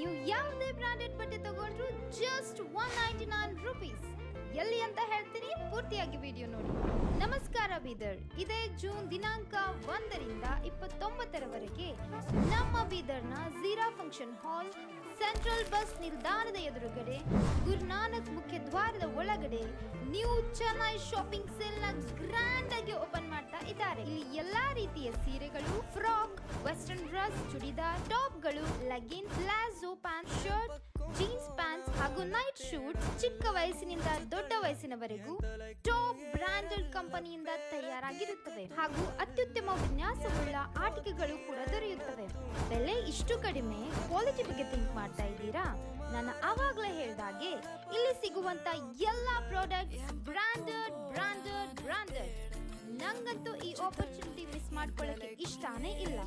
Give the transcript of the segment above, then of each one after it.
ನೀವು ಯಾವುದೇ ಬ್ರಾಂಡೆಡ್ ಬಟ್ಟೆ ತಗೊಂಡ್ರು just one ninety nine rupees ಎಲ್ಲಿ ಅಂತ ಹೇಳ್ತೀನಿ, ಪೂರ್ತಿಯಾಗಿ ವಿಡಿಯೋ ನೋಡಿ. ನಮಸ್ಕಾರ ಬೀದರ್. ಇದೇ ಜೂನ್ ದಿನಾಂಕ ಒಂದರಿಂದ ಇಪ್ಪತ್ತೊಂಬತ್ತರವರೆಗೆ ನಮ್ಮ ಬೀದರ್ನ Jhira function hall central bus ನಿಲ್ದಾಣದ ಎದುರುಗಡೆ, ಗುರುನಾನಕ್ ಮುಖ್ಯ ದ್ವಾರದ ಒಳಗಡೆ ನ್ಯೂ ಚೆನ್ನೈ ಶಾಪಿಂಗ್ ಸೇಲ್ನ ಗ್ರ್ಯಾಂಡ್ ಆಗಿ ಓಪನ್ ಮಾಡ್ತಾ ಇದ್ದಾರೆ. ಇಲ್ಲಿ ಎಲ್ಲಾ ರೀತಿಯ ಸೀರೆಗಳು frock western dress churidar ಟಾಪ್ಗಳು legging palazzo pant shirt jeans pant ಹಾಗೂ ನೈಟ್ ಶೂಟ್ ಚಿಕ್ಕ ವಯಸ್ಸಿನಿಂದ ವಯಸ್ಸಿನವರೆಗೂ ಟಾಪ್ ಬ್ರಾಂಡೆಡ್ ಕಂಪನಿಯಿಂದ ತಯಾರಾಗಿರುತ್ತವೆ ಹಾಗೂ ಅತ್ಯುತ್ತಮ ವಿನ್ಯಾಸವುಳ್ಳ ಆಟಿಕೆಗಳು ಕೂಡ ದೊರೆಯುತ್ತವೆ. ಬೆಲೆ ಇಷ್ಟು ಕಡಿಮೆ ಕ್ವಾಲಿಟಿ ಬಗ್ಗೆ ಥಿಂಕ್ ಮಾಡ್ತಾ ಇದ್ದೀರಾ? ನಾನು ಆವಾಗಲೇ ಹೇಳ್ದಾಗೆ, ಇಲ್ಲಿ ಸಿಗುವಂತ ಎಲ್ಲಾ ಪ್ರಾಡಕ್ಟ್ ಬ್ರಾಂಡೆಡ್ ಬ್ರಾಂಡೆಡ್ ಬ್ರಾಂಡೆಡ್ ನಂಗಂತೂ ಈ ಆಪರ್ಚುನಿಟಿ ಮಿಸ್ ಮಾಡ್ಕೊಳ್ಳೋಕೆ ಇಷ್ಟಾನೇ ಇಲ್ಲ.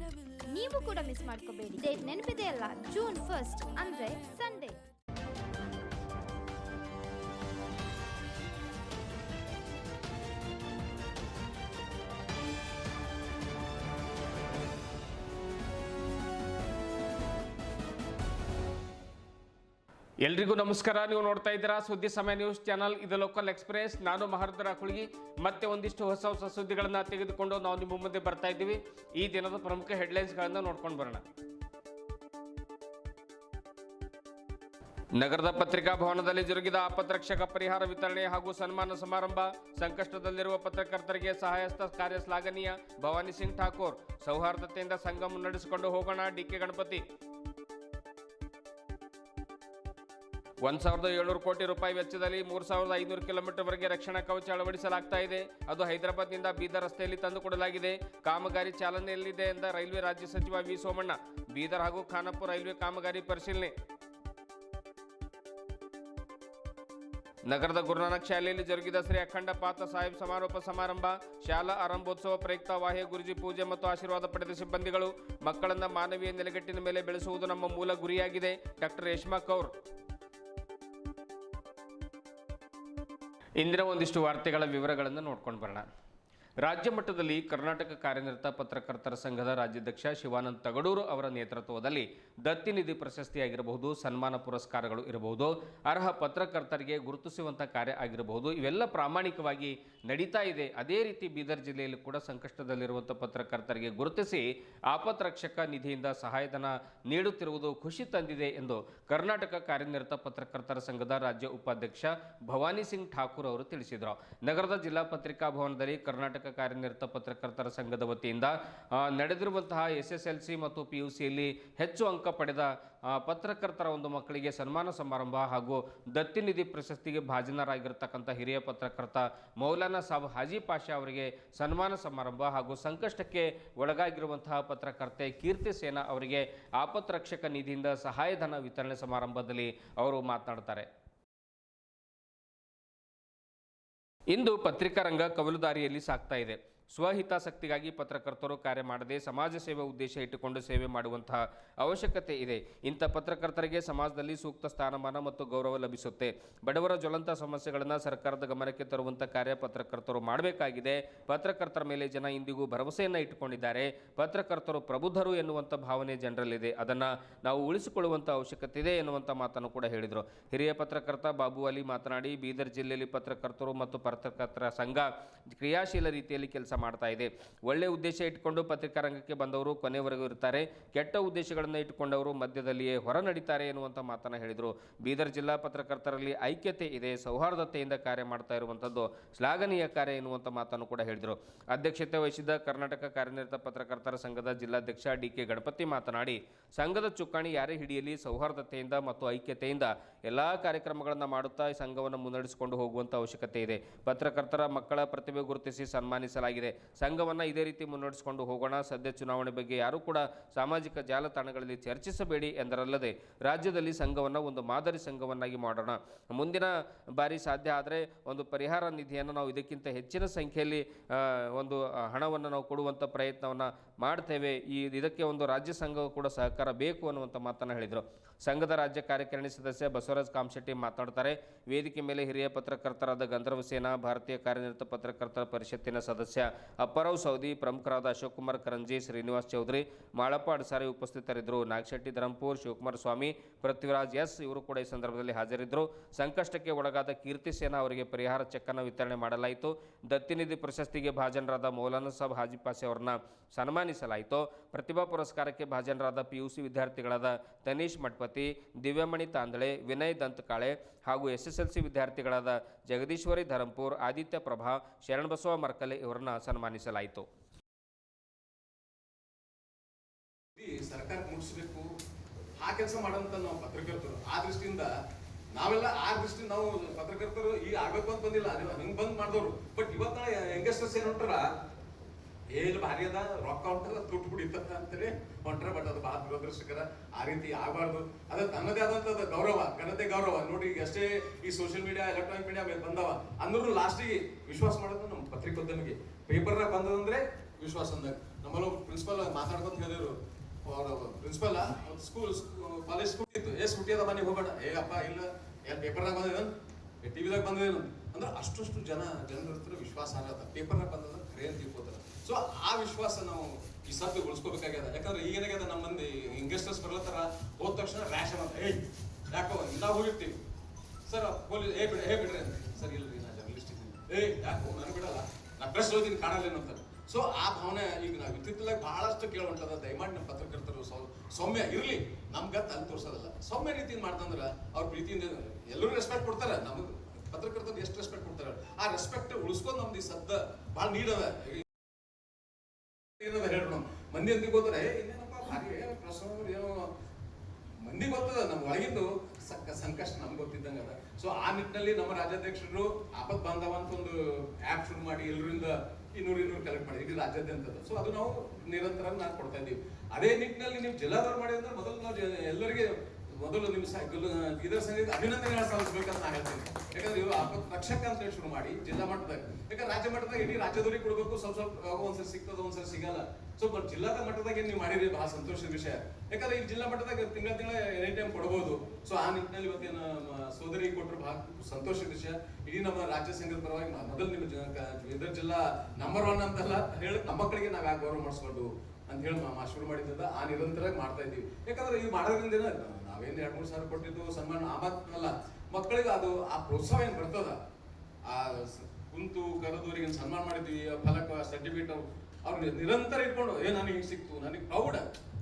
ನೀವು ಕೂಡ ಮಿಸ್ ಮಾಡ್ಕೋಬೇಡಿ. ಡೇಟ್ ನೆನಪಿದೆ ಅಲ್ಲ? ಜೂನ್ ಫಸ್ಟ್ ಅಂದ್ರೆ ಸಂಡೇ ಎಲ್ರಿಗೂ ನಮಸ್ಕಾರ. ನೀವು ನೋಡ್ತಾ ಇದ್ದೀರಾ ಸುದ್ದಿ ಸಮಯ ನ್ಯೂಸ್ ಚಾನಲ್, ಇದು ಲೋಕಲ್ ಎಕ್ಸ್ಪ್ರೆಸ್. ನಾನು ಮಹರ್ದರ ಕುಳಿಗಿ. ಮತ್ತೆ ಒಂದಿಷ್ಟು ಹೊಸ ಹೊಸ ಸುದ್ದಿಗಳನ್ನ ತೆಗೆದುಕೊಂಡು ನಾವು ನಿಮ್ಮ ಮುಂದೆ ಬರ್ತಾ ಇದ್ದೀವಿ. ಈ ದಿನದ ಪ್ರಮುಖ ಹೆಡ್ಲೈನ್ಸ್ಗಳನ್ನು ನೋಡ್ಕೊಂಡು ಬರೋಣ. ನಗರದ ಪತ್ರಿಕಾ ಭವನದಲ್ಲಿ ಜರುಗಿದ ಆಪತ್ರಕ್ಷಕ ಪರಿಹಾರ ವಿತರಣೆ ಹಾಗೂ ಸನ್ಮಾನ ಸಮಾರಂಭ. ಸಂಕಷ್ಟದಲ್ಲಿರುವ ಪತ್ರಕರ್ತರಿಗೆ ಸಹಾಯಸ್ತ ಕಾರ್ಯ ಶ್ಲಾಘನೀಯ. ಭವಾನಿ ಸಿಂಗ್ ಠಾಕೂರ್, ಸೌಹಾರ್ದತೆಯಿಂದ ಸಂಘ ಮುನ್ನಡೆಸಿಕೊಂಡು ಹೋಗೋಣ. ಡಿಕೆ ಗಣಪತಿ ಒಂದ್ ಸಾವಿರದ ಏಳ್ನೂರು ಕೋಟಿ ರೂಪಾಯಿ ವೆಚ್ಚದಲ್ಲಿ ಮೂರ್ ಸಾವಿರದ ಐನೂರು ಕಿಲೋಮೀಟರ್ ವರೆಗೆ ರಕ್ಷಣಾ ಕವಚ ಅಳವಡಿಸಲಾಗ್ತಾ ಇದೆ. ಅದು ಹೈದರಾಬಾದ್ನಿಂದ ಬೀದರ್ ರಸ್ತೆಯಲ್ಲಿ ತಂದುಕೊಡಲಾಗಿದೆ ಕಾಮಗಾರಿ ಚಾಲನೆಯಲ್ಲಿದೆ ಎಂದ ರೈಲ್ವೆ ರಾಜ್ಯ ಸಚಿವ ವಿ ಸೋಮಣ್ಣ. ಬೀದರ್ ಹಾಗೂ ಖಾನಾಪುರ ರೈಲ್ವೆ ಕಾಮಗಾರಿ ಪರಿಶೀಲನೆ. ನಗರದ ಗುರುನಾನಕ್ ಶಾಲೆಯಲ್ಲಿ ಜರುಗಿದ ಶ್ರೀ ಅಖಂಡ ಪಾತ ಸಾಹೇಬ್ ಸಮಾರೋಪ ಸಮಾರಂಭ, ಶಾಲಾ ಆರಂಭೋತ್ಸವ ಪ್ರಯುಕ್ತ ವಾಹ್ಯ ಗುರುಜಿ ಪೂಜೆ ಮತ್ತು ಆಶೀರ್ವಾದ ಪಡೆದ ಸಿಬ್ಬಂದಿಗಳು ಮಕ್ಕಳನ್ನ ಮಾನವೀಯ ನೆಲೆಗಟ್ಟಿನ ಮೇಲೆ ಬೆಳೆಸುವುದು ನಮ್ಮ ಮೂಲ ಗುರಿಯಾಗಿದೆ. ಡಾಕ್ಟರ್ ರೇಷ್ಮಾ ಕೌರ್ ಇಂದಿನ ಒಂದಿಷ್ಟು ವಾರ್ತೆಗಳ ವಿವರಗಳನ್ನು ನೋಡ್ಕೊಂಡು ಬರೋಣ. ರಾಜ್ಯ ಮಟ್ಟದಲ್ಲಿ ಕರ್ನಾಟಕ ಕಾರ್ಯನಿರತ ಪತ್ರಕರ್ತರ ಸಂಘದ ರಾಜ್ಯಾಧ್ಯಕ್ಷ ಶಿವಾನಂದ್ ತಗಡೂರು ಅವರ ನೇತೃತ್ವದಲ್ಲಿ ದತ್ತಿ ನಿಧಿ ಪ್ರಶಸ್ತಿಯಾಗಿರಬಹುದು, ಸನ್ಮಾನ ಪುರಸ್ಕಾರಗಳು ಇರಬಹುದು, ಅರ್ಹ ಪತ್ರಕರ್ತರಿಗೆ ಗುರುತಿಸುವಂಥ ಕಾರ್ಯ ಆಗಿರಬಹುದು, ಇವೆಲ್ಲ ಪ್ರಾಮಾಣಿಕವಾಗಿ ನಡೀತಾ ಇದೆ. ಅದೇ ರೀತಿ ಬೀದರ್ ಜಿಲ್ಲೆಯಲ್ಲಿ ಕೂಡ ಸಂಕಷ್ಟದಲ್ಲಿರುವಂಥ ಪತ್ರಕರ್ತರಿಗೆ ಗುರುತಿಸಿ ಆಪತ್ರಕ್ಷಕ ನಿಧಿಯಿಂದ ಸಹಾಯಧನ ನೀಡುತ್ತಿರುವುದು ಖುಷಿ ತಂದಿದೆ ಎಂದು ಕರ್ನಾಟಕ ಕಾರ್ಯನಿರತ ಪತ್ರಕರ್ತರ ಸಂಘದ ರಾಜ್ಯ ಉಪಾಧ್ಯಕ್ಷ ಭವಾನಿ ಸಿಂಗ್ ಠಾಕೂರ್ ಅವರು ತಿಳಿಸಿದರು. ನಗರದ ಜಿಲ್ಲಾ ಪತ್ರಿಕಾ ಭವನದಲ್ಲಿ ಕರ್ನಾಟಕ ಕಾರ್ಯನಿರತ ಪತ್ರಕರ್ತರ ಸಂಘದ ವತಿಯಿಂದ ನಡೆದಿರುವಂತಹ ಎಸ್ ಎಸ್ ಎಲ್ ಸಿ ಮತ್ತು ಪಿ ಯು ಸಿಯಲ್ಲಿ ಹೆಚ್ಚು ಅಂಕ ಪಡೆದ ಪತ್ರಕರ್ತರ ಒಂದು ಮಕ್ಕಳಿಗೆ ಸನ್ಮಾನ ಸಮಾರಂಭ ಹಾಗೂ ದತ್ತಿ ನಿಧಿ ಪ್ರಶಸ್ತಿಗೆ ಭಾಜನರಾಗಿರ್ತಕ್ಕಂಥ ಹಿರಿಯ ಪತ್ರಕರ್ತ ಮೌಲಾನಾ ಸಾಬ್ ಹಾಜಿ ಪಾಷಾ ಅವರಿಗೆ ಸನ್ಮಾನ ಸಮಾರಂಭ ಹಾಗೂ ಸಂಕಷ್ಟಕ್ಕೆ ಒಳಗಾಗಿರುವಂತಹ ಪತ್ರಕರ್ತೆ ಕೀರ್ತಿ ಸೇನಾ ಅವರಿಗೆ ಆಪತ್ರಕ್ಷಕ ನಿಧಿಯಿಂದ ಸಹಾಯಧನ ವಿತರಣೆ ಸಮಾರಂಭದಲ್ಲಿ ಅವರು ಮಾತನಾಡ್ತಾರೆ ಇಂದು ಪತ್ರಿಕಾ ರಂಗ ಕವಲುದಾರಿಯಲ್ಲಿ ಸಾಗ್ತಾ ಇದೆ. ಸ್ವಹಿತಾಸಕ್ತಿಗಾಗಿ ಪತ್ರಕರ್ತರು ಕಾರ್ಯ ಮಾಡದೆ ಸಮಾಜ ಸೇವೆ ಉದ್ದೇಶ ಇಟ್ಟುಕೊಂಡು ಸೇವೆ ಮಾಡುವಂತಹ ಅವಶ್ಯಕತೆ ಇದೆ. ಇಂಥ ಪತ್ರಕರ್ತರಿಗೆ ಸಮಾಜದಲ್ಲಿ ಸೂಕ್ತ ಸ್ಥಾನಮಾನ ಮತ್ತು ಗೌರವ ಲಭಿಸುತ್ತೆ. ಬಡವರ ಜ್ವಲಂತ ಸಮಸ್ಯೆಗಳನ್ನು ಸರ್ಕಾರದ ಗಮನಕ್ಕೆ ತರುವಂಥ ಕಾರ್ಯ ಪತ್ರಕರ್ತರು ಮಾಡಬೇಕಾಗಿದೆ. ಪತ್ರಕರ್ತರ ಮೇಲೆ ಜನ ಇಂದಿಗೂ ಭರವಸೆಯನ್ನು ಇಟ್ಟುಕೊಂಡಿದ್ದಾರೆ. ಪತ್ರಕರ್ತರು ಪ್ರಬುದ್ಧರು ಎನ್ನುವಂಥ ಭಾವನೆ ಜನರಲ್ಲಿದೆ. ಅದನ್ನು ನಾವು ಉಳಿಸಿಕೊಳ್ಳುವಂಥ ಅವಶ್ಯಕತೆ ಇದೆ ಎನ್ನುವಂಥ ಮಾತನ್ನು ಕೂಡ ಹೇಳಿದರು. ಹಿರಿಯ ಪತ್ರಕರ್ತ ಬಾಬು ಅಲಿ ಮಾತನಾಡಿ, ಬೀದರ್ ಜಿಲ್ಲೆಯಲ್ಲಿ ಪತ್ರಕರ್ತರು ಮತ್ತು ಪತ್ರಕರ್ತರ ಸಂಘ ಕ್ರಿಯಾಶೀಲ ರೀತಿಯಲ್ಲಿ ಕೆಲಸ ಮಾಡ್ತಾ ಇದೆ. ಒಳ್ಳೆಯ ಉದ್ದೇಶ ಇಟ್ಕೊಂಡು ಪತ್ರಿಕಾ ರಂಗಕ್ಕೆ ಬಂದವರು ಕೊನೆವರೆಗೂ ಇರ್ತಾರೆ. ಕೆಟ್ಟ ಉದ್ದೇಶಗಳನ್ನು ಇಟ್ಟುಕೊಂಡವರು ಮಧ್ಯದಲ್ಲಿಯೇ ಹೊರ ನಡೀತಾರೆ ಎನ್ನುವಂಥ ಮಾತನ್ನು ಹೇಳಿದರು. ಬೀದರ್ ಜಿಲ್ಲಾ ಪತ್ರಕರ್ತರಲ್ಲಿ ಐಕ್ಯತೆ ಇದೆ, ಸೌಹಾರ್ದತೆಯಿಂದ ಕಾರ್ಯ ಮಾಡ್ತಾ ಇರುವಂಥದ್ದು ಶ್ಲಾಘನೀಯ ಕಾರ್ಯ ಎನ್ನುವಂಥ ಮಾತನ್ನು ಕೂಡ ಹೇಳಿದರು. ಅಧ್ಯಕ್ಷತೆ ವಹಿಸಿದ್ದ ಕರ್ನಾಟಕ ಕಾರ್ಯನಿರತ ಪತ್ರಕರ್ತರ ಸಂಘದ ಜಿಲ್ಲಾಧ್ಯಕ್ಷ ಡಿ ಕೆ ಗಣಪತಿ ಮಾತನಾಡಿ, ಸಂಘದ ಚುಕ್ಕಾಣಿ ಯಾರೇ ಹಿಡಿಯಲಿ ಸೌಹಾರ್ದತೆಯಿಂದ ಮತ್ತು ಐಕ್ಯತೆಯಿಂದ ಎಲ್ಲ ಕಾರ್ಯಕ್ರಮಗಳನ್ನು ಮಾಡುತ್ತಾ ಸಂಘವನ್ನು ಮುನ್ನಡೆಸಿಕೊಂಡು ಹೋಗುವಂಥ ಅವಶ್ಯಕತೆ ಇದೆ. ಪತ್ರಕರ್ತರ ಮಕ್ಕಳ ಪ್ರತಿಭೆ ಗುರುತಿಸಿ ಸನ್ಮಾನಿಸಲಾಗಿದೆ. ಸಂಘವನ್ನು ಇದೇ ರೀತಿ ಮುನ್ನಡೆಸಿಕೊಂಡು ಹೋಗೋಣ, ಸದ್ಯ ಚುನಾವಣೆ ಬಗ್ಗೆ ಯಾರೂ ಕೂಡ ಸಾಮಾಜಿಕ ಜಾಲತಾಣಗಳಲ್ಲಿ ಚರ್ಚಿಸಬೇಡಿ ಎಂದರಲ್ಲದೆ ರಾಜ್ಯದಲ್ಲಿ ಸಂಘವನ್ನು ಒಂದು ಮಾದರಿ ಸಂಘವನ್ನಾಗಿ ಮಾಡೋಣ. ಮುಂದಿನ ಬಾರಿ ಸಾಧ್ಯ ಆದರೆ ಒಂದು ಪರಿಹಾರ ನಿಧಿಯನ್ನು ನಾವು ಇದಕ್ಕಿಂತ ಹೆಚ್ಚಿನ ಸಂಖ್ಯೆಯಲ್ಲಿ ಒಂದು ಹಣವನ್ನು ನಾವು ಕೊಡುವಂಥ ಪ್ರಯತ್ನವನ್ನು ಮಾಡ್ತೇವೆ. ಈ ಇದಕ್ಕೆ ಒಂದು ರಾಜ್ಯ ಸಂಘವು ಕೂಡ ಸಹಕಾರ ಬೇಕು ಅನ್ನುವಂಥ ಮಾತನ್ನು ಹೇಳಿದರು. ಸಂಘದ ರಾಜ್ಯ ಕಾರ್ಯಕಾರಿಣಿ ಸದಸ್ಯ ಬಸವರಾಜ್ ಕಾಮಶೆಟ್ಟಿ ಮಾತನಾಡ್ತಾರೆ ವೇದಿಕೆ ಮೇಲೆ ಹಿರಿಯ ಪತ್ರಕರ್ತರಾದ ಗಂಧರ್ವ ಸೇನಾ, ಭಾರತೀಯ ಕಾರ್ಯನಿರತ ಪತ್ರಕರ್ತರ ಪರಿಷತ್ತಿನ ಸದಸ್ಯ ಅಪ್ಪರಾವ್ ಸೌದಿ, ಪ್ರಮುಖರಾದ ಅಶೋಕ್ ಕುಮಾರ್ ಕರಂಜಿ, ಶ್ರೀನಿವಾಸ್ ಚೌಧರಿ ಮಾಳಪ್ಪ ಅಡ್ಸಾರಿ ಉಪಸ್ಥಿತರಿದ್ದರು. ನಾಗಶೆಟ್ಟಿ ಧರಂಪೂರ್, ಶಿವಕುಮಾರ್ ಸ್ವಾಮಿ, ಪೃಥ್ವಿರಾಜ್ ಎಸ್ ಇವರು ಕೂಡ ಈ ಸಂದರ್ಭದಲ್ಲಿ ಹಾಜರಿದ್ದರು ಸಂಕಷ್ಟಕ್ಕೆ ಒಳಗಾದ ಕೀರ್ತಿ ಸೇನಾ ಅವರಿಗೆ ಪರಿಹಾರ ಚೆಕ್ ಅನ್ನು ವಿತರಣೆ ಮಾಡಲಾಯಿತು. ದತ್ತಿನಿಧಿ ಪ್ರಶಸ್ತಿಗೆ ಭಾಜನರಾದ ಮೌಲಾನಾ ಸಾಬ್ ಹಾಜಿಪಾಸೆ ಅವರನ್ನ ಸನ್ಮಾನಿಸಲಾಯಿತು ಪ್ರತಿಭಾ ಪುರಸ್ಕಾರಕ್ಕೆ ಭಾಜನರಾದ ಪಿಯುಸಿ ವಿದ್ಯಾರ್ಥಿಗಳಾದ ತನೀಶ್ ಮಠಪತಿ, ದಿವ್ಯಮಣಿ ತಾಂದಳೆ, ವಿನಯ್ ದಂತಕಾಳೆ ಹಾಗೂ ಎಸ್ ಎಸ್ ಎಲ್ ಸಿ ವಿದ್ಯಾರ್ಥಿಗಳಾದ ಜಗದೀಶ್ವರಿ ಧರಂಪುರ್, ಆದಿತ್ಯ ಪ್ರಭಾ ಶರಣಬಸವ ಮರ್ಕಲೆ ಇವರನ್ನ ಸನ್ಮಾನಿಸಲಾಯಿತು. ಸರ್ಕಾರ ಮುಗಿಸ್ಬೇಕು ಆ ಕೆಲಸ ಮಾಡೋಂಥ ನಾವು ಪತ್ರಕರ್ತರು. ಆ ದೃಷ್ಟಿಯಿಂದ ನಾವೆಲ್ಲ ಆ ದೃಷ್ಟಿ ನಾವು ಪತ್ರಕರ್ತರು ಈಗ ಆಗಬೇಕು ಅಂತ ಬಂದಿಲ್ಲ. ಹಂಗ್ ಬಂದ್ ಮಾಡಿದವರು. ಬಟ್ ಇವತ್ತ ಯಂಗಸ್ಟರ್ಸ್ ಏನ್ ಹೊಂಟಾರ ಏನ್ ಭಾರಿ ಅದ, ರೊಕ್ಕ ಹೊಂಟದ ದುಡ್ಡು ಕುಡಿತದ ಅಂತೇಳಿ ಹೊಂಟ್ರ ಬಟ್ ಅದು ಬಹಳ ದುರದೃಷ್ಟಕರ ಆ ರೀತಿ ಆಗಬಾರ್ದು. ಅದ ತನ್ನದೇ ಆದಂತದ ಗೌರವ, ಘನತೆ ಗೌರವ. ನೋಡಿ ಎಷ್ಟೇ ಈ ಸೋಷಿಯಲ್ ಮೀಡಿಯಾ ಎಲೆಕ್ಟ್ರಾನಿಕ್ ಮೀಡಿಯಾ ಬಂದವ. ಅಂದ್ರೂ ಲಾಸ್ಟಿಗೆ ವಿಶ್ವಾಸ ಮಾಡೋದು ನಮ್ಮ ಪತ್ರಿಕೋದ್ಯಮಿಗೆ. ಪೇಪರ್ನಾಗ ಬಂದದಂದ್ರೆ ವಿಶ್ವಾಸ ಅಂದಾಗ. ನಮ್ಮಲ್ಲೂ ಪ್ರಿನ್ಸಿಪಲ್ ಮಾತಾಡ್ಕೊಂತ ಹೇಳಿದ್ರು. ಪ್ರಿನ್ಸಿಪಲ್ ಸ್ಕೂಲ್ ಕಾಲೇಜ್ ಸ್ಕೂಲ್ ಇತ್ತು. ಏ, ಸ್ಕೂಟಿ ಅದ ಮನೆಗೆ ಹೋಗಬೇಡ. ಏ, ಅಪ್ಪ, ಇಲ್ಲ. ಏನ್ ಪೇಪರ್ನಾಗ ಬಂದಿದೇನು? ಟಿವಿದಾಗ ಬಂದೇನು ಅಂದ್ರೆ ಅಷ್ಟಷ್ಟು ಜನ, ಜನರ ಹತ್ರ ವಿಶ್ವಾಸ ಆಗತ್ತ. ಪೇಪರ್ನಾಗ ಬಂದದ ಖರೆ ಅಂತ ಸೊ ಆ ವಿಶ್ವಾಸ ನಾವು ಈ ಸತ್ಯ ಉಳಿಸ್ಕೋಬೇಕಾಗ್ಯದ ಯಾಕಂದ್ರೆ ಈಗ ಏನಾಗ್ಯದ ನಮ್ಮ ಮಂದಿ ಇನ್ವೆಸ್ಟರ್ಸ್ ಬರ್ಲತ್ತಾರ ಹೋದ ತಕ್ಷಣ ರ್ಯಾಶ್ ಅಂತ ಏಯ್, ಯಾಕೋ ನಾವು ಹೋಗಿರ್ತೀವಿ. ಸರ್, ಪೊಲೀಸ್, ಏ ಬಿಡ ಏ ಬಿಡ್ರಿ. ಸರ್ ಇಲ್ರಿ ನಾ ಜರ್ನಲಿಸ್ಟ್ ಇದ್ದೀನಿ. ಏ ಯಾಕೋ, ನಾನು ಬಿಡಲ್ಲ. ನಾ ಪ್ರೆಸ್ ಓದಿನ ಕಾಣಲ್ಲೇನು ಅಂತ. ಸೊ ಆ ಭಾವನೆ ಈಗ ನಾವು ಇತ್ತಿತ್ತಲಾಗ ಬಹಳಷ್ಟು ಕೇಳುವಂಥದ್ದು, ದಯಮಾಡಿ ನಮ್ಮ ಪತ್ರಕರ್ತರು ಸೌಮ್ಯ ಇರಲಿ. ನಮ್ಗೆ ಅಲ್ಲಿ ತೋರಿಸೋದಲ್ಲ. ಸೌಮ್ಯ ರೀತಿಯಿಂದ ಮಾಡ್ತಂದ್ರೆ ಅವ್ರ ಪ್ರೀತಿಯಿಂದ ಎಲ್ಲರೂ ರೆಸ್ಪೆಕ್ಟ್ ಕೊಡ್ತಾರೆ. ನಮಗೆ ಪತ್ರಕರ್ತರು ಎಷ್ಟು ರೆಸ್ಪೆಕ್ಟ್ ಕೊಡ್ತಾರೆ. ಆ ರೆಸ್ಪೆಕ್ಟ್ ಉಳಿಸ್ಕೊಂಡು ನಮ್ದು ಈ ಸದ್ದ ಭಾಳ ಹೇಳ್ರು ಮಂದಿ ಅಂತ ಹೋದ್ರೆ ಇನ್ನೇನಪ್ಪ ಭಾರಿ ಏನು ಪ್ರಸವ, ಏನೋ ಮಂದಿ ಗೊತ್ತದ ನಮ್ಮ ಒಳಗಿದ್ದು ಸಕ್ಕ ಸಂಕಷ್ಟ ನಮ್ಗೆ ಗೊತ್ತಿದ್ದಂಗ ಅದ. ಸೊ ಆ ನಿಟ್ಟಿನಲ್ಲಿ ನಮ್ಮ ರಾಜ್ಯಾಧ್ಯಕ್ಷರು ಆಪತ್ ಬಾಂಧವ ಅಂತ ಒಂದು ಆ್ಯಪ್ ಶುರು ಮಾಡಿ ಎಲ್ಲರಿಂದ ಇನ್ನೂರು ಇನ್ನೂರು ಕಲೆಕ್ಟ್ ಮಾಡಿ ಇದು ರಾಜ್ಯಾದ್ಯಂತದ ಸೊ ಅದು ನಾವು ನಿರಂತರ ನಾವು ಕೊಡ್ತಾ ಇದ್ದೀವಿ. ಅದೇ ನಿಟ್ಟಿನಲ್ಲಿ ನೀವು ಜಿಲ್ಲಾದವ್ರು ಮಾಡಿ ಅಂದ್ರೆ ಮೊದಲು ನಾವು ಎಲ್ಲರಿಗೆ ಮೊದಲು ನಿಮ್ಮ ಇದರ ಸಂಗೀತ ಅಭಿನಂದನೆ ಸಲ್ಲಿಸ್ಬೇಕಂತ ನಾನು ಹೇಳ್ತೀನಿ. ಯಾಕಂದ್ರೆ ಇವರು ಆಪತ್ ರಕ್ಷಕ ಅಂತ ಹೇಳಿ ಶುರು ಮಾಡಿ ಜಿಲ್ಲಾ ಮಟ್ಟದಾಗ. ಯಾಕಂದ್ರೆ ರಾಜ್ಯ ಮಟ್ಟದಾಗ ಇಡೀ ರಾಜ್ಯದವ್ರಿಗೆ ಕೊಡಬೇಕು, ಸ್ವಲ್ಪ ಸ್ವಲ್ಪ, ಒಂದ್ಸರಿ ಸಿಗ್ತದ, ಒಂದ್ಸರಿ ಸಿಗಲ್ಲ. ಸೊ ಬಟ್ ಜಿಲ್ಲಾದ ಮಟ್ಟದಾಗ ನೀವು ಮಾಡಿರಿ? ಬಹಳ ಸಂತೋಷದ ವಿಷಯ. ಯಾಕಂದ್ರೆ ಈ ಜಿಲ್ಲಾ ಮಟ್ಟದಾಗ ತಿಂಗಳ ತಿಂಗಳ ಎನಿ ಟೈಮ್ ಕೊಡಬಹುದು ಸೊ ಆ ನಿಟ್ಟಿನಲ್ಲಿ ಇವತ್ತೇನು ಸೋದರಿ ಕೊಟ್ಟರು ಬಹಳ ಸಂತೋಷದ ವಿಷಯ. ಇಡೀ ನಮ್ಮ ರಾಜ್ಯ ಸಂಘದ ಪರವಾಗಿ ಮೊದಲು ನಿಮ್ಮ ಬೀದರ್ ಜಿಲ್ಲಾ ನಂಬರ್ ಒನ್ ಅಂತಲ್ಲ ಹೇಳಿ ನಮ್ಮ ಮಕ್ಕಳಿಗೆ ನಾವು ಯಾಕೆ ಗೌರವ ಮಾಡಿಸ್ಕೊಂಡು ಅಂತ ಹೇಳಿ ಶುರು ಮಾಡಿದ್ದ ಆ ನಿರಂತರವಾಗಿ ಮಾಡ್ತಾ ಇದ್ದೀವಿ. ಯಾಕಂದ್ರೆ ಇದು ಮಾಡೋದ್ರಿಂದ ನಾವೇನ್ ಎರಡು ಮೂರು ಸಾವಿರ ಕೊಟ್ಟಿದ್ದು ಸನ್ಮಾನ ಆ ಮಾತಲ್ಲ ಮಕ್ಕಳಿಗೆ ಅದು, ಆ ಪ್ರೋತ್ಸಾಹ ಏನ್ ಬರ್ತದ? ಆ ಕುಂತು ಕರೆದವರಿಗೆ ಸನ್ಮಾನ ಮಾಡಿದ್ವಿ ಫಲಕ ಸರ್ಟಿಫಿಕೇಟ್ ಅವ್ರು ನಿರಂತರ ಇಟ್ಕೊಂಡು, ಏ, ನನಗೆ ಹಿಂಗೆ ಸಿಕ್ತು, ನನಗೆ ಪ್ರೌಡ್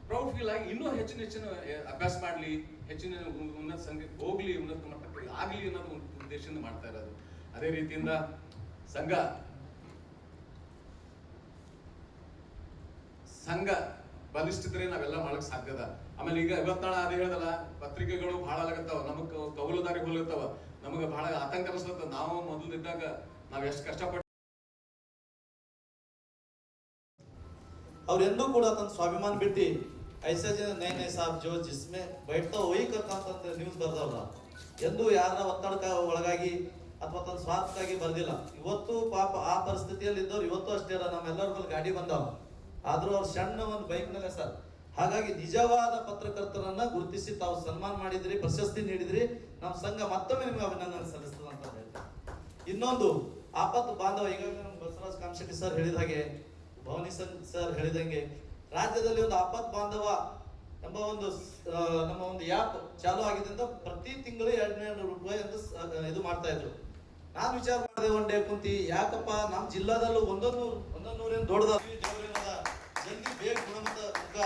ಪ್ರೌಡ್ ಫೀಲ್ ಆಗಿ ಇನ್ನೂ ಹೆಚ್ಚಿನ ಹೆಚ್ಚಿನ ಅಭ್ಯಾಸ ಮಾಡಲಿ, ಹೆಚ್ಚಿನ ಉನ್ನತ ಸಂಘಕ್ಕೆ ಹೋಗ್ಲಿ, ಉನ್ನತ ಮಟ್ಟಕ್ಕೆ ಆಗಲಿ ಅನ್ನೋದು ಉದ್ದೇಶದಿಂದ ಮಾಡ್ತಾ ಇರೋದು. ಅದೇ ರೀತಿಯಿಂದ ಸಂಘ ಸಂಘ ಬಲಿಷ್ಠಿದ್ರೆ ನಾವೆಲ್ಲ ಮಾಡಕ್ ಸಾಧ್ಯದ. ಆಮೇಲೆ ಈಗ ಇವತ್ತಾಳ ಅದೇ ಹೇಳ್ದಲ್ಲ, ಪತ್ರಿಕೆಗಳು ಬಹಳ ಆಗತ್ತಾವ ನಮಗ್ ಕೌಲುದಾರಿ ಹೋಗ್ಲತ್ತಾವ ನಮಗ ಬಹಳ ಆತಂಕ ಅನಿಸ್ತದ ನಾವು ಮೊದಲಿದ್ದಾಗ ನಾವ್ ಎಷ್ಟು ಕಷ್ಟಪಟ್ಟು ಎಂದೂ ಕೂಡ ತನ್ನ ಸ್ವಾಭಿಮಾನ ಬಿಟ್ಟು ಐಸಾ ನೈ ನೈ ಸಾಬ್ ಜೋ ಜಿಸ್ಮೆ ಬೈಟ್ತಾ ಒಯ್ ಕರ್ಕಂತ ನ್ಯೂಸ್ ಬರ್ದವ್ರ. ಎಂದೂ ಯಾರ ಒತ್ತಡಕ ಒಳಗಾಗಿ ಅಥವಾ ತನ್ನ ಸ್ವಾರ್ಥಕ್ಕಾಗಿ ಬರ್ದಿಲ್ಲ. ಇವತ್ತು ಪಾಪ ಆ ಪರಿಸ್ಥಿತಿಯಲ್ಲಿ ಇದ್ದವ್ರು ಇವತ್ತು ಅಷ್ಟೇ ಅಲ್ಲ, ನಮ್ಮೆಲ್ಲರ ಮೇಲೆ ಗಾಡಿ ಬಂದಾವ ಆದ್ರೂ ಅವ್ರು ಸಣ್ಣ ಒಂದು ಬೈಕ್ನಲ್ಲೇ ಸರ್. ಹಾಗಾಗಿ ನಿಜವಾದ ಪತ್ರಕರ್ತರನ್ನ ಗುರುತಿಸಿ ತಾವು ಸನ್ಮಾನ ಮಾಡಿದ್ರಿ, ಪ್ರಶಸ್ತಿ ನೀಡಿದ್ರಿ. ನಮ್ಮ ಸಂಘ ಮತ್ತೊಮ್ಮೆ ನಿಮಗೆ ಅಭಿನಂದನೆ ಸಲ್ಲಿಸ್ತದೆ ಅಂತ ಹೇಳ್ತಾರೆ ಇನ್ನೊಂದು, ಆಪತ್ತು ಬಾಂಧವ, ಈಗಾಗಲೇ ನಮ್ಮ ಬಸವರಾಜ್ ಕಾಮಶೆಟ್ಟಿ ಸರ್ ಹೇಳಿದ ಹಾಗೆ ಭವಾನಿ ಸರ್ ಹೇಳಿದಂಗೆ, ರಾಜ್ಯದಲ್ಲಿ ಒಂದು ಆಪತ್ ಬಾಂಧವ ಎಂಬ ಒಂದು ನಮ್ಮ ಒಂದು ಆ್ಯಪ್ ಚಾಲು ಅಂತ ಪ್ರತಿ ತಿಂಗಳು ಎರಡನೇ ರೂಪಾಯಿ ಅಂತ ಇದು ಮಾಡ್ತಾ ಇದ್ರು. ನಾನು ವಿಚಾರ ಮಾಡಿದೆ ಒನ್ ಡೇ ಕುಂತಿ, ಯಾಕಪ್ಪ ನಮ್ಮ ಜಿಲ್ಲಾದಲ್ಲೂ ಒಂದೊಂದು ಒಂದೊಂದು ನೂರೇನು ದೊಡ್ಡದ? ಜಲ್ದಿ ಬೇಗ ಗುಣಮಟ್ಟ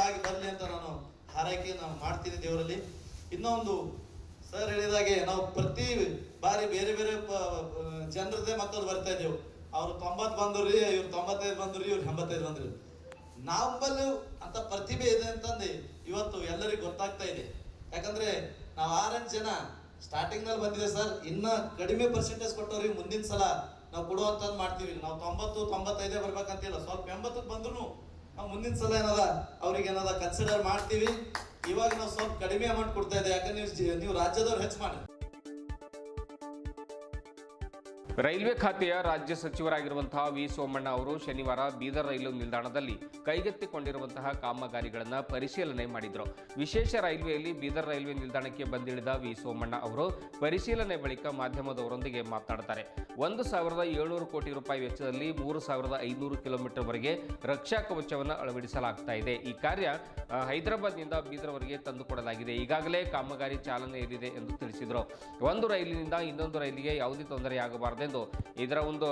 ಆಗಿ ಬರಲಿ ಅಂತ ನಾನು ಹಾರೈಕೆ ನಾನು ಮಾಡ್ತೀನಿ ದೇವರಲ್ಲಿ. ಇನ್ನೊಂದು, ಸರ್ ಹೇಳಿದಾಗೆ ನಾವು ಪ್ರತಿ ಬಾರಿ ಬೇರೆ ಬೇರೆ ಜನರದೇ ಮಕ್ಕಳು ಬರ್ತಾ ಇದ್ದೇವೆ. ಅವ್ರು ತೊಂಬತ್ ಬಂದ್ರಿ ಇವ್ರು ತೊಂಬತ್ತೈದು ಬಂದ್ರಿ ಇವ್ರು ಎಂಬತ್ತೈದು ಬಂದ್ರಿ ನಮ್ಮಲ್ಲೂ ಅಂತ ಪ್ರತಿಭೆ ಇದೆ ಅಂತಂದು ಇವತ್ತು ಎಲ್ಲರಿಗೂ ಗೊತ್ತಾಗ್ತಾ ಇದೆ. ಯಾಕಂದ್ರೆ ನಾವು ಆರಂಜ್ ಜನ ಸ್ಟಾರ್ಟಿಂಗ್ನಲ್ಲಿ ಬಂದಿದೆ ಸರ್, ಇನ್ನ ಕಡಿಮೆ ಪರ್ಸೆಂಟೇಜ್ ಕೊಟ್ಟವ್ರಿಗೆ ಮುಂದಿನ ಸಲ ನಾವು ಕೊಡುವಂಥದ್ದು ಮಾಡ್ತೀವಿ. ನಾವು ತೊಂಬತ್ತು, ತೊಂಬತ್ತೈದೇ ಬರ್ಬೇಕಂತಿಲ್ಲ, ಸ್ವಲ್ಪ ಎಂಬತ್ತಕ್ಕೆ ಬಂದ್ರು ನಾವು ಮುಂದಿನ ಸಲ ಏನದ ಅವ್ರಿಗೆ ಏನದ ಕನ್ಸಿಡರ್ ಮಾಡ್ತೀವಿ. ಇವಾಗ ನಾವು ಸ್ವಲ್ಪ ಕಡಿಮೆ ಅಮೌಂಟ್ ಕೊಡ್ತಾ ಇದೆ ಯಾಕಂದ್ರೆ ನೀವು ನೀವು ರಾಜ್ಯದವ್ರು ಹೆಚ್ಚು ಮಾಡಿ. ರೈಲ್ವೆ ಖಾತೆಯ ರಾಜ್ಯ ಸಚಿವರಾಗಿರುವಂತಹ ವಿ ಸೋಮಣ್ಣ ಅವರು ಶನಿವಾರ ಬೀದರ್ ರೈಲು ನಿಲ್ದಾಣದಲ್ಲಿ ಕೈಗೆತ್ತಿಕೊಂಡಿರುವಂತಹ ಕಾಮಗಾರಿಗಳನ್ನು ಪರಿಶೀಲನೆ ಮಾಡಿದರು. ವಿಶೇಷ ರೈಲ್ವೆಯಲ್ಲಿ ಬೀದರ್ ರೈಲ್ವೆ ನಿಲ್ದಾಣಕ್ಕೆ ಬಂದಿಳಿದ ವಿ ಸೋಮಣ್ಣ ಅವರು ಪರಿಶೀಲನೆ ಬಳಿಕ ಮಾಧ್ಯಮದವರೊಂದಿಗೆ ಮಾತನಾಡ್ತಾರೆ ಒಂದು ಸಾವಿರದ ಏಳ್ನೂರು ಕೋಟಿ ರೂಪಾಯಿ ವೆಚ್ಚದಲ್ಲಿ ಮೂರು ಸಾವಿರದ ಐನೂರು ಕಿಲೋಮೀಟರ್ವರೆಗೆ ರಕ್ಷಾ ಕವಚವನ್ನು ಅಳವಡಿಸಲಾಗ್ತಾ ಇದೆ. ಈ ಕಾರ್ಯ ಹೈದರಾಬಾದ್ನಿಂದ ಬೀದರ್ವರೆಗೆ ತಂದುಕೊಡಲಾಗಿದೆ. ಈಗಾಗಲೇ ಕಾಮಗಾರಿ ಚಾಲನೆಯಲ್ಲಿದೆ ಎಂದು ತಿಳಿಸಿದರು. ಒಂದು ರೈಲಿನಿಂದ ಇನ್ನೊಂದು ರೈಲಿಗೆ ಯಾವುದೇ ತೊಂದರೆಯಾಗಬಾರದೆಂದು ಇದರ ಒಂದು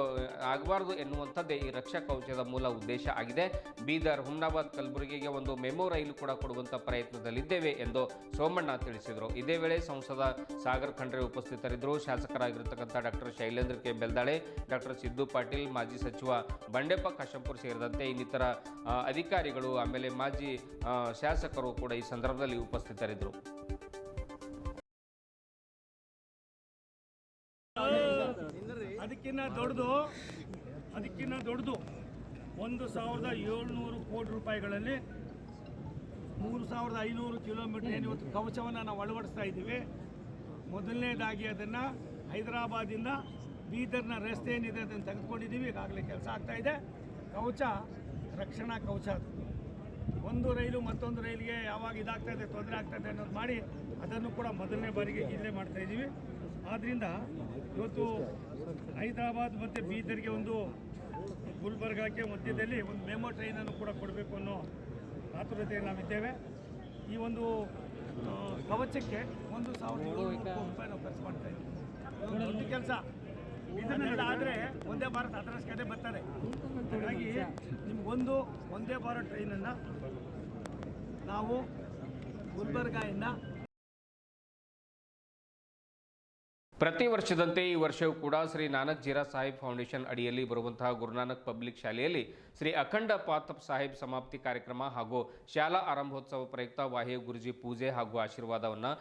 ಆಗಬಾರ್ದು ಎನ್ನುವಂಥದ್ದೇ ಈ ರಕ್ಷಾ ಕವಚದ ಮೂಲ ಉದ್ದೇಶ ಆಗಿದೆ. ಬೀದರ್, ಹುಮ್ನಾಬಾದ್, ಕಲಬುರಗಿಗೆ ಒಂದು ಮೆಮೋ ರೈಲು ಕೂಡ ಕೊಡುವಂಥ ಪ್ರಯತ್ನದಲ್ಲಿದ್ದೇವೆ ಎಂದು ಸೋಮಣ್ಣ ತಿಳಿಸಿದರು. ಇದೇ ವೇಳೆ ಸಂಸದ ಸಾಗರ್ ಖಂಡ್ರೆ ಉಪಸ್ಥಿತರಿದ್ದರು. ಶಾಸಕರಾಗಿರ್ತಕ್ಕಂಥ doctor Shailendra K. Beldale, doctor Siddu Patil, ಮಾಜಿ ಸಚಿವ ಬಂಡೆಪ್ಪ ಕಾಶಂಪುರ್ ಸೇರಿದಂತೆ ಇನ್ನಿತರ ಅಧಿಕಾರಿಗಳು, ಆಮೇಲೆ ಮಾಜಿ ಶಾಸಕರು ಕೂಡ ಈ ಸಂದರ್ಭದಲ್ಲಿ ಉಪಸ್ಥಿತರಿದ್ದರು. ಒಂದು ಸಾವಿರದ ಏಳ್ನೂರು ಕೋಟಿ ರೂಪಾಯಿಗಳಲ್ಲಿ ಮೂರು ಸಾವಿರದ ಐನೂರು ಕಿಲೋಮೀಟರ್ ಏನು ಕವಚವನ್ನು ನಾವು ಅಳವಡಿಸ್ತಾ ಇದ್ದೀವಿ. ಮೊದಲನೇದಾಗಿ ಅದನ್ನು ಹೈದರಾಬಾದಿಂದ ಬೀದರ್ನ ರಸ್ತೆ ಏನಿದೆ ಅದನ್ನು ತೆಗೆದುಕೊಂಡಿದ್ದೀವಿ. ಈಗಾಗಲೇ ಕೆಲಸ ಆಗ್ತಾ ಇದೆ. ಕವಚ, ರಕ್ಷಣಾ ಕವಚ ಅದು. ಒಂದು ರೈಲು ಮತ್ತೊಂದು ರೈಲಿಗೆ ಯಾವಾಗ ಇದಾಗ್ತಾ ಇದೆ, ತೊಂದರೆ ಆಗ್ತಾ ಇದೆ ಅನ್ನೋದು ಮಾಡಿ ಅದನ್ನು ಕೂಡ ಮೊದಲನೇ ಬಾರಿಗೆ ಇಲ್ಲೇ ಮಾಡ್ತಾ ಇದ್ದೀವಿ. ಆದ್ದರಿಂದ ಇವತ್ತು ಹೈದರಾಬಾದ್ ಮತ್ತು ಬೀದರ್ಗೆ ಒಂದು ಗುಲ್ಬರ್ಗಾಕ್ಕೆ ಮಧ್ಯದಲ್ಲಿ ಒಂದು ಮೆಮೋ ಟ್ರೈನನ್ನು ಕೂಡ ಕೊಡಬೇಕು ಅನ್ನೋ ಆತುರತೆಯಲ್ಲಿ ನಾವಿದ್ದೇವೆ. ಈ ಒಂದು ಕವಚಕ್ಕೆ ಒಂದು ಸಾವಿರದ ಏಳ್ನೂರು ರೂಪಾಯಿ ನಾವು ಖರ್ಚು ಮಾಡ್ತಾ ಇದ್ದೀವಿ. ಇದೊಂದು ಕೆಲಸ. ಇದನ್ನೆಲ್ಲ ಆದರೆ ಒಂದೇ ಭಾರತ್ ಕಡೆ ಬರ್ತಾರೆ ಹಾಗಾಗಿ ನಿಮಗೊಂದು ಒಂದೇ ಭಾರತ್ ಟ್ರೈನನ್ನು ನಾವು ಗುಲ್ಬರ್ಗಾಯಿಂದ ಪ್ರತಿ ವರ್ಷದಂತೆ ಈ ವರ್ಷವೂ ಕೂಡ ಶ್ರೀ ನಾನಕ್ ಜೀರಾ ಸಾಹಿಬ್ ಫೌಂಡೇಶನ್ ಅಡಿಯಲ್ಲಿ ಬರುವಂತಹ ಗುರುನಾನಕ್ ಪಬ್ಲಿಕ್ ಶಾಲೆಯಲ್ಲಿ ಶ್ರೀ ಅಖಂಡ ಪಾತಪ್ ಸಾಹಿಬ್ ಸಮಾಪ್ತಿ ಕಾರ್ಯಕ್ರಮ ಹಾಗೂ ಶಾಲಾ ಆರಂಭೋತ್ಸವ ಪ್ರಯುಕ್ತ ವಾಹ್ಯ ಗುರುಜಿ ಪೂಜೆ ಹಾಗೂ ಆಶೀರ್ವಾದವನ್ನು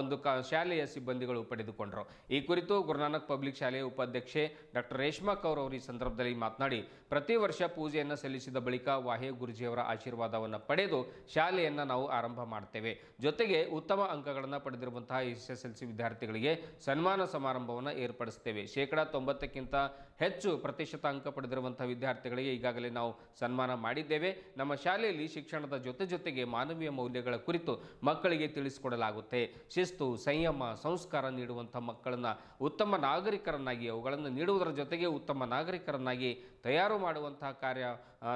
ಒಂದು ಶಾಲೆಯ ಸಿಬ್ಬಂದಿಗಳು ಪಡೆದುಕೊಂಡರು. ಈ ಕುರಿತು ಗುರುನಾನಕ್ ಪಬ್ಲಿಕ್ ಶಾಲೆಯ ಉಪಾಧ್ಯಕ್ಷೆ ಡಾಕ್ಟರ್ ರೇಷ್ಮಾ ಕೌರ್ ಅವರು ಈ ಸಂದರ್ಭದಲ್ಲಿ ಮಾತನಾಡಿ, ಪ್ರತಿ ವರ್ಷ ಪೂಜೆಯನ್ನು ಸಲ್ಲಿಸಿದ ಬಳಿಕ ವಾಹ್ಯ ಗುರುಜಿಯವರ ಆಶೀರ್ವಾದವನ್ನು ಪಡೆದು ಶಾಲೆಯನ್ನು ನಾವು ಆರಂಭ ಮಾಡ್ತೇವೆ. ಜೊತೆಗೆ ಉತ್ತಮ ಅಂಕಗಳನ್ನು ಪಡೆದಿರುವಂತಹ ಎಸ್ ಎಸ್ ವಿದ್ಯಾರ್ಥಿಗಳಿಗೆ ಸನ್ಮಾನ ಸಮಾರಂಭವನ್ನು ಏರ್ಪಡಿಸ್ತೇವೆ ಶೇಕಡಾ ತೊಂಬತ್ತಕ್ಕಿಂತ ಹೆಚ್ಚು ಪ್ರತಿಶತ ಅಂಕ ಪಡೆದಿರುವಂಥ ವಿದ್ಯಾರ್ಥಿಗಳಿಗೆ ಈಗಾಗಲೇ ನಾವು ಸನ್ಮಾನ ಮಾಡಿದ್ದೇವೆ. ನಮ್ಮ ಶಾಲೆಯಲ್ಲಿ ಶಿಕ್ಷಣದ ಜೊತೆ ಜೊತೆಗೆ ಮಾನವೀಯ ಮೌಲ್ಯಗಳ ಕುರಿತು ಮಕ್ಕಳಿಗೆ ತಿಳಿಸಿಕೊಡಲಾಗುತ್ತೆ. ಶಿಸ್ತು, ಸಂಯಮ, ಸಂಸ್ಕಾರ ನೀಡುವಂಥ ಮಕ್ಕಳನ್ನು ಉತ್ತಮ ನಾಗರಿಕರನ್ನಾಗಿ, ಅವುಗಳನ್ನು ನೀಡುವುದರ ಜೊತೆಗೆ ಉತ್ತಮ ನಾಗರಿಕರನ್ನಾಗಿ ತಯಾರು ಮಾಡುವಂತಹ ಕಾರ್ಯ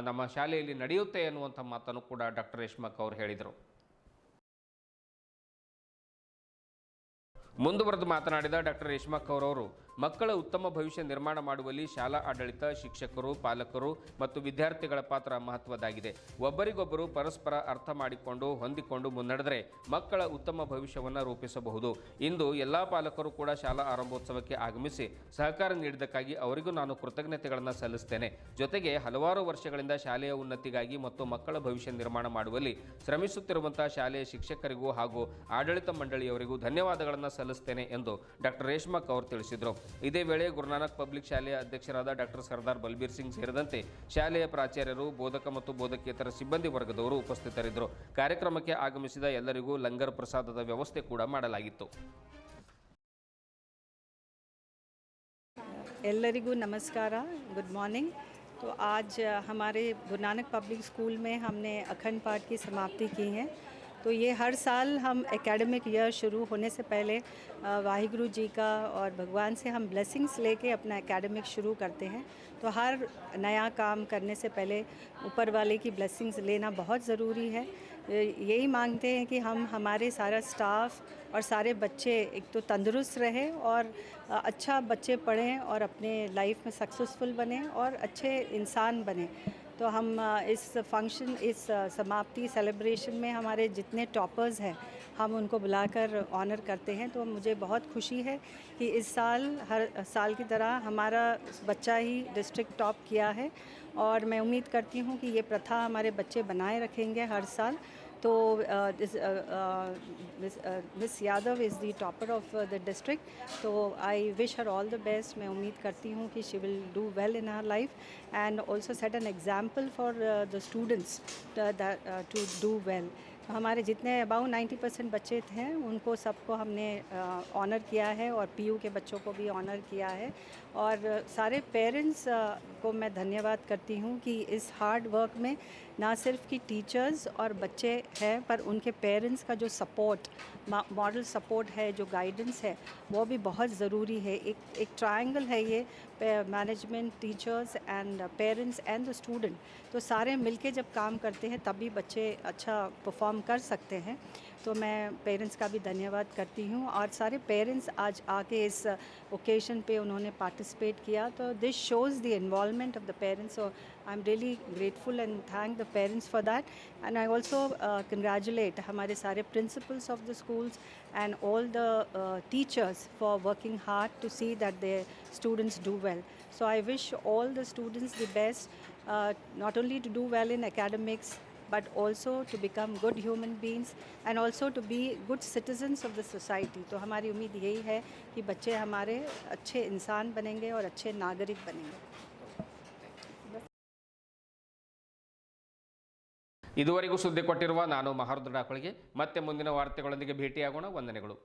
ನಮ್ಮ ಶಾಲೆಯಲ್ಲಿ ನಡೆಯುತ್ತೆ ಎನ್ನುವಂಥ ಮಾತನ್ನು ಕೂಡ ಡಾಕ್ಟರ್ ರೇಷ್ಮಕ್ ಅವರು ಹೇಳಿದರು. ಮುಂದುವರೆದು ಮಾತನಾಡಿದ ಡಾಕ್ಟರ್ ರೇಷ್ಮಾ ಕೌರ್ ಅವರು ಮಕ್ಕಳ ಉತ್ತಮ ಭವಿಷ್ಯ ನಿರ್ಮಾಣ ಮಾಡುವಲ್ಲಿ ಶಾಲಾ ಆಡಳಿತ, ಶಿಕ್ಷಕರು, ಪಾಲಕರು ಮತ್ತು ವಿದ್ಯಾರ್ಥಿಗಳ ಪಾತ್ರ ಮಹತ್ವದಾಗಿದೆ ಒಬ್ಬರಿಗೊಬ್ಬರು ಪರಸ್ಪರ ಅರ್ಥ ಮಾಡಿಕೊಂಡು, ಹೊಂದಿಕೊಂಡು ಮುನ್ನಡೆದರೆ ಮಕ್ಕಳ ಉತ್ತಮ ಭವಿಷ್ಯವನ್ನು ರೂಪಿಸಬಹುದು. ಇಂದು ಎಲ್ಲ ಪಾಲಕರು ಕೂಡ ಶಾಲಾ ಆರಂಭೋತ್ಸವಕ್ಕೆ ಆಗಮಿಸಿ ಸಹಕಾರ ನೀಡಿದ್ದಕ್ಕಾಗಿ ಅವರಿಗೂ ನಾನು ಕೃತಜ್ಞತೆಗಳನ್ನು ಸಲ್ಲಿಸ್ತೇನೆ. ಜೊತೆಗೆ ಹಲವಾರು ವರ್ಷಗಳಿಂದ ಶಾಲೆಯ ಉನ್ನತಿಗಾಗಿ ಮತ್ತು ಮಕ್ಕಳ ಭವಿಷ್ಯ ನಿರ್ಮಾಣ ಮಾಡುವಲ್ಲಿ ಶ್ರಮಿಸುತ್ತಿರುವಂತಹ ಶಾಲೆಯ ಶಿಕ್ಷಕರಿಗೂ ಹಾಗೂ ಆಡಳಿತ ಮಂಡಳಿಯವರಿಗೂ ಧನ್ಯವಾದಗಳನ್ನು ಸಲ್ಲಿಸ್ತೇನೆ ಎಂದು ಡಾಕ್ಟರ್ ರೇಷ್ಮಾ ಕೌರ್ ತಿಳಿಸಿದರು. ಇದೇ ವೇಳೆ ಗುರುನಾನಕ್ ಪಬ್ಲಿಕ್ ಶಾಲೆಯ ಅಧ್ಯಕ್ಷರಾದ ಡಾಕ್ಟರ್ ಸರ್ದಾರ್ ಬಲ್ಬೀರ್ ಸಿಂಗ್ ಸೇರಿದಂತೆ ಶಾಲೆಯ ಪ್ರಾಚಾರ್ಯರು ಬೋಧಕ ಮತ್ತು ಬೋಧಕೇತರ ಸಿಬ್ಬಂದಿ ವರ್ಗದವರು ಉಪಸ್ಥಿತರಿದ್ದರು ಕಾರ್ಯಕ್ರಮಕ್ಕೆ ಆಗಮಿಸಿದ ಎಲ್ಲರಿಗೂ ಲಂಗರ್ ಪ್ರಸಾದದ ವ್ಯವಸ್ಥೆ ಕೂಡ ಮಾಡಲಾಗಿತ್ತು एल्लरिगु नमस्कार गुड मॉर्निंग तो आज अ, हमारे गुरु नानक पब्लिक स्कूल में हमने अखंड पाठ की समाप्ति की है तो ये हर साल हम एकेडमिक ईयर शुरू होने से पहले वाहिगुरु जी का और भगवान से हम ब्लेसिंग्स लेके अपना एकेडमिक शुरू करते हैं। तो हर नया काम करने से पहले ऊपर वाले की ब्लेसिंग्स लेना बहुत ज़रूरी है। यही मांगते हैं कि हम, हमारे सारा स्टाफ और सारे बच्चे एक तो तंदुरुस्त रहे और अच्छा बच्चे पढ़ें और अपने लाइफ में सक्सेसफुल बने और अच्छे इंसान बने। तो हम इस फ़ंक्शन इस समाप्ति सेलिब्रेशन में हमारे जितने टॉपर्स हैं, हम उनको बुलाकर ऑनर करते हैं। तो मुझे बहुत खुशी है कि इस साल, हर, साल की तरह हमारा बच्चा ही डिस्ट्रिक्ट टॉप किया है। और मैं उम्मीद करती हूँ कि ये प्रथा हमारे बच्चे बनाए रखेंगे हर साल। तो miss Yadav is the topper of the district तो I wish her all the best मैं उम्मीद करती हूँ कि she will do well in her life and also set an example for the students to do well हमारे जितने about 90 percent बच्चे थे, उनको सबको हमने ऑनर किया है और पीयू के बच्चों को भी ऑनर किया है। और सारे पेरेंट्स को मैं धन्यवाद करती हूँ कि इस हार्ड वर्क में ना सिर्फ़ कि टीचर्स और बच्चे हैं, पर उनके पेरेंट्स का जो सपोर्ट मॉडल सपोर्ट है, जो गाइडेंस है, वो भी बहुत ज़रूरी है। एक एक ट्रायंगल है ये management teachers and parents and the student तो सारे मिलके जब काम करते हैं, तभी बच्चे अच्छा परफॉर्म कर सकते हैं। तो मैं पेरेंट्स का भी धन्यवाद करती हूँ और सारे पेरेंट्स आज आके इस ओकेजन पे उन्होंने पार्टिसिपेट किया। तो this shows the involvement of the parents और I am really grateful and thank the parents for that and I also congratulate हमारे सारे principals of the schools and all the teachers for working hard to see that their students do well so I wish all the students the best not only to do well in academics but also to become good human beings and also to be good citizens of the society. तो हमारी उम्मीद यही है कि बच्चे हमारे अच्छे इंसान बनेंगे और अच्छे नागरिक बनेंगे ಇದುವರೆಗೂ ಸುದ್ದಿ ಕೊಟ್ಟಿರುವ ನಾನು ಮಹಾರುದ್ರ ಡಾಕಳಿಗೆ ಮತ್ತೆ ಮುಂದಿನ ವಾರ್ತೆಗಳೊಂದಿಗೆ ಭೇಟಿಯಾಗೋಣ ವಂದನೆಗಳು